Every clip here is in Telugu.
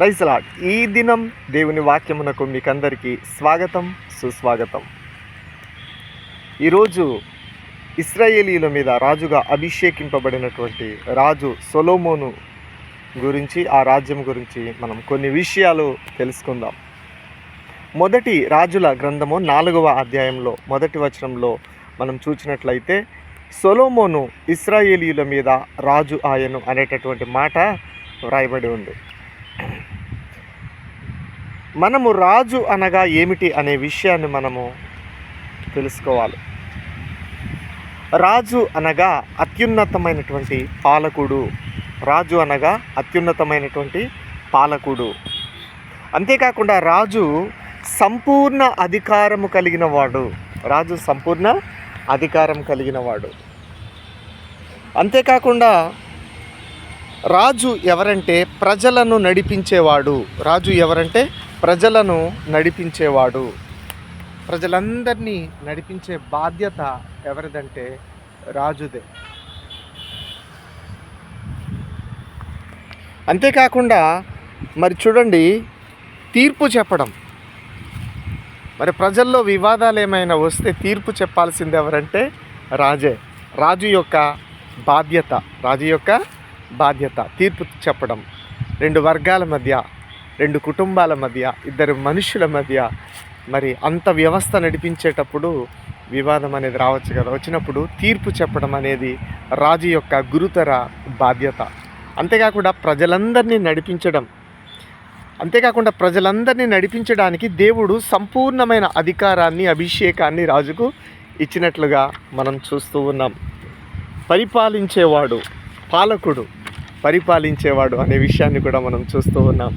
ప్రైజ్ ఈ దినం దేవుని వాక్యమునకు మీకందరికీ స్వాగతం సుస్వాగతం. ఈరోజు ఇస్రాయేలీల మీద రాజుగా అభిషేకింపబడినటువంటి రాజు సొలోమోను గురించి ఆ రాజ్యం గురించి మనం కొన్ని విషయాలు తెలుసుకుందాం. మొదటి రాజుల గ్రంథము నాలుగవ అధ్యాయంలో మొదటి వచనంలో మనం చూసినట్లయితే సొలోమోను ఇస్రాయేలీల మీద రాజు ఆయను అనేటటువంటి మాట వ్రాయబడి ఉంది. మనము రాజు అనగా ఏమిటి అనే విషయాన్ని మనము తెలుసుకోవాలి. రాజు అనగా అత్యున్నతమైనటువంటి పాలకుడు. రాజు అనగా అత్యున్నతమైనటువంటి పాలకుడు. అంతేకాకుండా రాజు సంపూర్ణ అధికారము కలిగిన వాడు రాజు సంపూర్ణ అధికారం కలిగిన వాడు అంతేకాకుండా రాజు ఎవరంటే ప్రజలను నడిపించేవాడు. రాజు ఎవరంటే ప్రజలను నడిపించేవాడు. ప్రజలందరినీ నడిపించే బాధ్యత ఎవరిదంటే రాజుదే. అంతేకాకుండా మరి చూడండి తీర్పు చెప్పడం. మరి ప్రజల్లో వివాదాలు ఏమైనా వస్తే తీర్పు చెప్పాల్సింది ఎవరంటే రాజే. రాజు యొక్క బాధ్యత రాజు యొక్క బాధ్యత తీర్పు చెప్పడం. రెండు వర్గాల మధ్య రెండు కుటుంబాల మధ్య ఇద్దరు మనుషుల మధ్య మరి అంత వ్యవస్థ నడిపించేటప్పుడు వివాదం అనేది రావచ్చు కదా. వచ్చినప్పుడు తీర్పు చెప్పడం అనేది రాజు యొక్క గురుతర బాధ్యత. అంతేకాకుండా ప్రజలందరినీ నడిపించడం. అంతేకాకుండా ప్రజలందరినీ నడిపించడానికి దేవుడు సంపూర్ణమైన అధికారాన్ని అభిషేకాన్ని రాజుకు ఇచ్చినట్లుగా మనం చూస్తూ ఉన్నాం. పరిపాలించేవాడు పాలకుడు. పరిపాలించేవాడు అనే విషయాన్ని కూడా మనం చూస్తూ ఉన్నాం.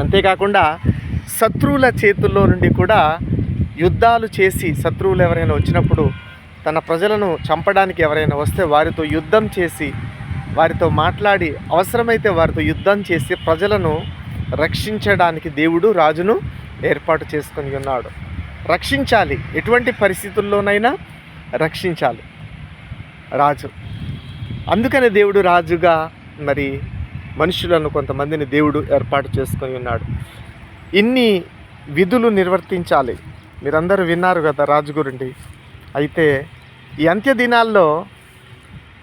అంతేకాకుండా శత్రువుల చేతుల్లో నుండి కూడా యుద్ధాలు చేసి శత్రువులు ఎవరైనా వచ్చినప్పుడు తన ప్రజలను చంపడానికి ఎవరైనా వస్తే వారితో యుద్ధం చేసి వారితో మాట్లాడి అవసరమైతే వారితో యుద్ధం చేసి ప్రజలను రక్షించడానికి దేవుడు రాజును ఏర్పాటు చేసుకొని ఉన్నాడు. రక్షించాలి. ఎటువంటి పరిస్థితుల్లోనైనా రక్షించాలి రాజు. అందుకనే దేవుడు రాజుగా మరి మనుషులను కొంతమందిని దేవుడు ఏర్పాటు చేసుకొని ఉన్నాడు. ఇన్ని విధులు నిర్వర్తించాలి. మీరందరూ విన్నారు కదా రాజు గురించి అయితే ఈ అంత్య దినాల్లో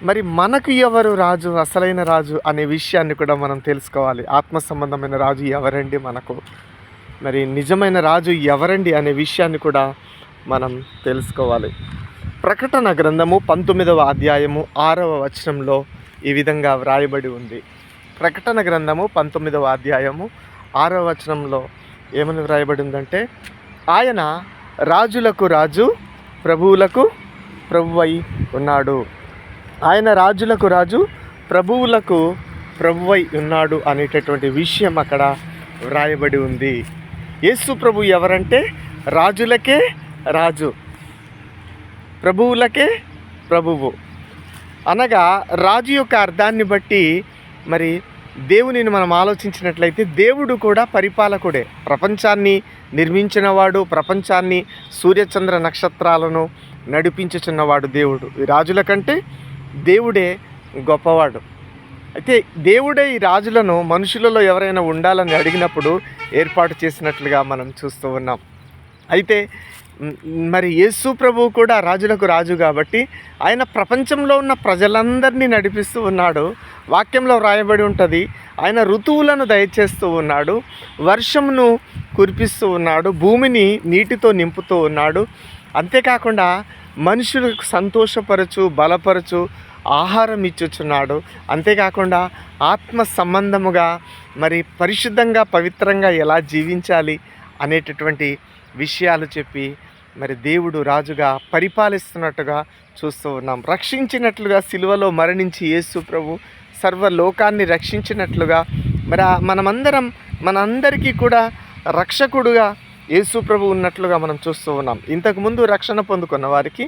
మరి మనకు ఎవరు రాజు అసలైన రాజు అనే విషయాన్ని కూడా మనం తెలుసుకోవాలి. ఆత్మ సంబంధమైన రాజు ఎవరండి మనకు? మరి నిజమైన రాజు ఎవరండి అనే విషయాన్ని కూడా మనం తెలుసుకోవాలి. ప్రకటన గ్రంథము పంతొమ్మిదవ అధ్యాయము ఆరవ వచనంలో ఈ విధంగా వ్రాయబడి ఉంది. ప్రకటన గ్రంథము పంతొమ్మిదవ అధ్యాయము ఆరవ వచనంలో ఏమని వ్రాయబడి ఉందంటే ఆయన రాజులకు రాజు ప్రభువులకు ప్రభువై ఉన్నాడు. ఆయన రాజులకు రాజు ప్రభువులకు ప్రభువై ఉన్నాడు అనేటటువంటి విషయం అక్కడ వ్రాయబడి ఉంది. యేసు ప్రభు ఎవరంటే రాజులకే రాజు ప్రభువులకే ప్రభువు. అనగా రాజు యొక్క అర్థాన్ని బట్టి మరి దేవునిని మనం ఆలోచించినట్లయితే దేవుడు కూడా పరిపాలకుడే. ప్రపంచాన్ని నిర్మించినవాడు ప్రపంచాన్ని సూర్యచంద్ర నక్షత్రాలను నడిపించుచున్నవాడు దేవుడు. ఈ రాజుల కంటే దేవుడే గొప్పవాడు. అయితే దేవుడే ఈ రాజులను మనుషులలో ఎవరైనా ఉండాలని అడిగినప్పుడు ఏర్పాటు చేసినట్లుగా మనం చూస్తూ ఉన్నాం. అయితే మరి యేసు ప్రభువు కూడా రాజులకు రాజు కాబట్టి ఆయన ప్రపంచంలో ఉన్న ప్రజలందరినీ నడిపిస్తూ ఉన్నాడు. వాక్యంలో వ్రాయబడి ఉంటుంది ఆయన ఋతువులను దయచేస్తూ ఉన్నాడు వర్షమును కురిపిస్తూ ఉన్నాడు భూమిని నీటితో నింపుతూ ఉన్నాడు. అంతేకాకుండా మనుషులకు సంతోషపరచు బలపరచు ఆహారం ఇచ్చుచున్నాడు. అంతేకాకుండా ఆత్మ సంబంధముగా మరి పరిశుద్ధంగా పవిత్రంగా ఎలా జీవించాలి అనేటటువంటి విషయాలు చెప్పి మరి దేవుడు రాజుగా పరిపాలిస్తున్నట్టుగా చూస్తూ ఉన్నాం. రక్షించినట్లుగా సిలువలో మరణించి యేసు ప్రభు సర్వలోకాన్ని రక్షించినట్లుగా మరి మనమందరం మనందరికీ కూడా రక్షకుడుగా యేసు ప్రభు ఉన్నట్లుగా మనం చూస్తూ ఉన్నాం. ఇంతకుముందు రక్షణ పొందుకున్న వారికి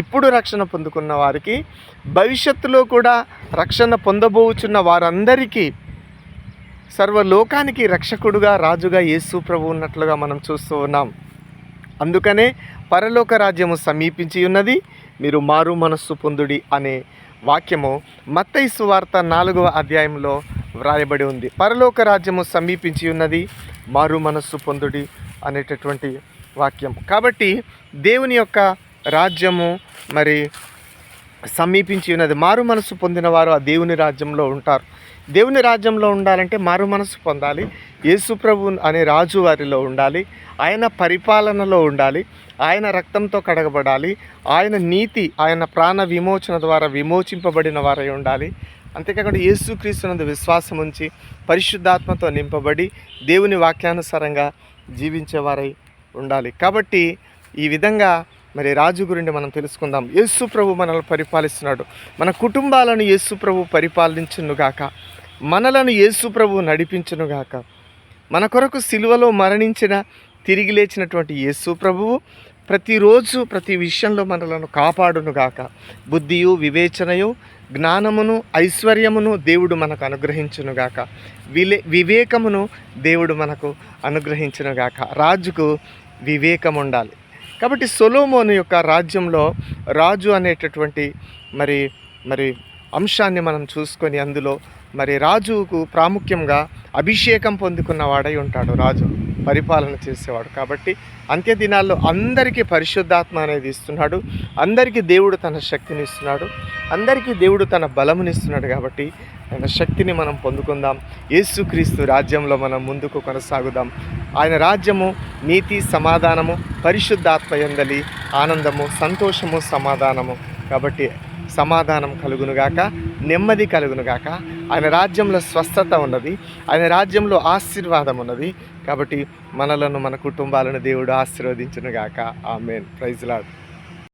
ఇప్పుడు రక్షణ పొందుకున్న వారికి భవిష్యత్తులో కూడా రక్షణ పొందబోచున్న వారందరికీ సర్వలోకానికి రక్షకుడుగా రాజుగా యేసు ప్రభు ఉన్నట్లుగా మనం చూస్తూ ఉన్నాం. అందుకనే పరలోక రాజ్యము సమీపించి ఉన్నది. మీరు మారు మనస్సు పొందుడి అనే వాక్యము మత్తైసు వార్త నాలుగవ అధ్యాయంలో వ్రాయబడి ఉంది. పరలోక రాజ్యము సమీపించి ఉన్నది. మారు మనస్సు పొందుడి అనేటటువంటి వాక్యం. కాబట్టి దేవుని యొక్క రాజ్యము మరి సమీపించి ఉన్నది. మారు మనసు పొందిన వారు ఆ దేవుని రాజ్యంలో ఉంటారు. దేవుని రాజ్యంలో ఉండాలంటే మారు మనసు పొందాలి. యేసుప్రభు అనే రాజు వారిలో ఉండాలి ఆయన పరిపాలనలో ఉండాలి ఆయన రక్తంతో కడగబడాలి ఆయన నీతి ఆయన ప్రాణ విమోచన ద్వారా విమోచింపబడిన వారై ఉండాలి. అంతేకాకుండా యేసుక్రీస్తునందు విశ్వాసం ఉంచి పరిశుద్ధాత్మతో నింపబడి దేవుని వాక్యానుసారంగా జీవించేవారై ఉండాలి. కాబట్టి ఈ విధంగా మరి రాజు గురించి మనం తెలుసుకుందాం. యేసు ప్రభు మనల్ని పరిపాలిస్తున్నాడు. మన కుటుంబాలను యేసు ప్రభు పరిపాలించునుగాక. మనలను యేసు ప్రభు నడిపించునుగాక. మన కొరకు సిలువలో మరణించిన తిరిగి లేచినటువంటి యేసు ప్రభువు ప్రతిరోజు ప్రతి విషయంలో మనలను కాపాడునుగాక బుద్ధియు వివేచనయు జ్ఞానమును ఐశ్వర్యమును దేవుడు మనకు అనుగ్రహించునుగాక విలే వివేకమును దేవుడు మనకు అనుగ్రహించునుగాక రాజుకు వివేకం ఉండాలి కాబట్టి సొలోమోను యొక్క రాజ్యంలో రాజు అనేటటువంటి మరి మరి అంశాన్ని మనం చూసుకొని అందులో మరి రాజుకు ప్రాముఖ్యంగా అభిషేకం పొందుకున్న వాడై ఉంటాడు రాజు పరిపాలన చేసేవాడు. కాబట్టి అంత్య దినాల్లో అందరికీ పరిశుద్ధాత్మ అనేది ఇస్తున్నాడు. అందరికీ దేవుడు తన శక్తిని ఇస్తున్నాడు. అందరికీ దేవుడు తన బలమునిస్తున్నాడు కాబట్టి ఆయన శక్తిని మనం పొందుకుందాం. యేసుక్రీస్తు రాజ్యంలో మనం ముందుకు కొనసాగుదాం. ఆయన రాజ్యము నీతి సమాధానము పరిశుద్ధాత్మ ఎందలి ఆనందము సంతోషము సమాధానము. కాబట్టి సమాధానం కలుగునుగాక నెమ్మది కలుగునుగాక ఆయన రాజ్యంలో స్వస్థత ఉన్నది ఆయన రాజ్యంలో ఆశీర్వాదం ఉన్నది. కాబట్టి మనలను మన కుటుంబాలను దేవుడు ఆశీర్వదించునుగాక ఆమెన్. ప్రైజ్లాడ్